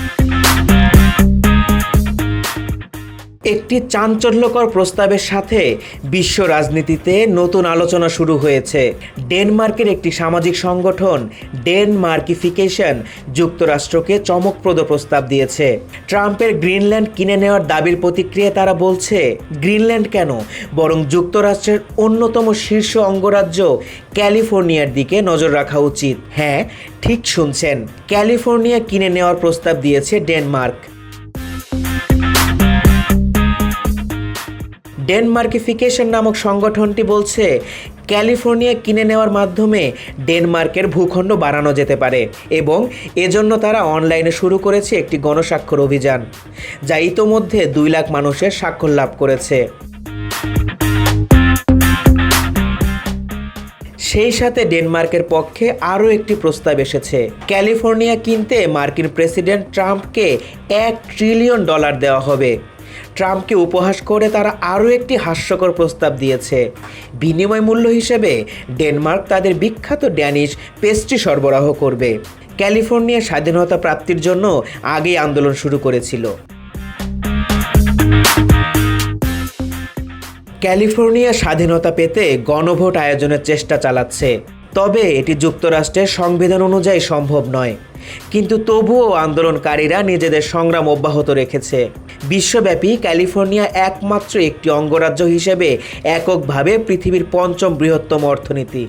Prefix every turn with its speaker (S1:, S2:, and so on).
S1: Thank you. একটি চাঞ্চল্যকর প্রস্তাবের সাথে বিশ্ব রাজনীতিতে নতুন আলোচনা শুরু হয়েছে। ডেনমার্কের একটি সামাজিক সংগঠন ডেনমার্কিফিকেশন যুক্তরাষ্ট্রকে চমকপ্রদ প্রস্তাব দিয়েছে। ট্রাম্পের গ্রিনল্যান্ড কিনে নেওয়ার দাবির প্রতিক্রিয়ায় তারা বলছে, গ্রিনল্যান্ড কেন? বরং যুক্তরাষ্ট্রের অন্যতম শীর্ষ অঙ্গরাজ্য ক্যালিফোর্নিয়ার দিকে নজর রাখা উচিত। হ্যাঁ ঠিক শুনছেন। ক্যালিফোর্নিয়া কিনে নেওয়ার প্রস্তাব দিয়েছে ডেনমার্ক। ডেনমার্কিফিকেশন নামক সংগঠনটি বলছে, ক্যালিফোর্নিয়া কিনে নেওয়ার মাধ্যমে ডেনমার্কের ভূখণ্ড বাড়ানো যেতে পারে এবং এজন্য তারা অনলাইনে শুরু করেছে একটি গণস্বাক্ষর অভিযান, যা ইতোমধ্যে দুই লাখ মানুষের স্বাক্ষর লাভ করেছে। সেই সাথে ডেনমার্কের পক্ষে আরও একটি প্রস্তাব এসেছে, ক্যালিফোর্নিয়া কিনতে মার্কিন প্রেসিডেন্ট ট্রাম্পকে এক ট্রিলিয়ন ডলার দেওয়া হবে। ট্রাম্পকে উপহাস করে তারা আরও একটি হাস্যকর প্রস্তাব দিয়েছে। বিনিময় মূল্য হিসেবে ডেনমার্ক তাদের বিখ্যাত ড্যানিশ পেস্ট্রি সরবরাহ করবে। ক্যালিফোর্নিয়া স্বাধীনতা প্রাপ্তির জন্য আগেই আন্দোলন শুরু করেছিল। ক্যালিফোর্নিয়া স্বাধীনতা পেতে গণভোট আয়োজনের চেষ্টা চালাচ্ছে। তবে এটি যুক্তরাষ্ট্রের সংবিধান অনুযায়ী সম্ভব নয়। কিন্তু তবুও আন্দোলনকারীরা নিজেদের সংগ্রাম অব্যাহত রেখেছে। বিশ্বব্যাপী ক্যালিফোর্নিয়া একমাত্র একটি অঙ্গরাজ্য হিসেবে এককভাবে পৃথিবীর পঞ্চম বৃহত্তম অর্থনীতি।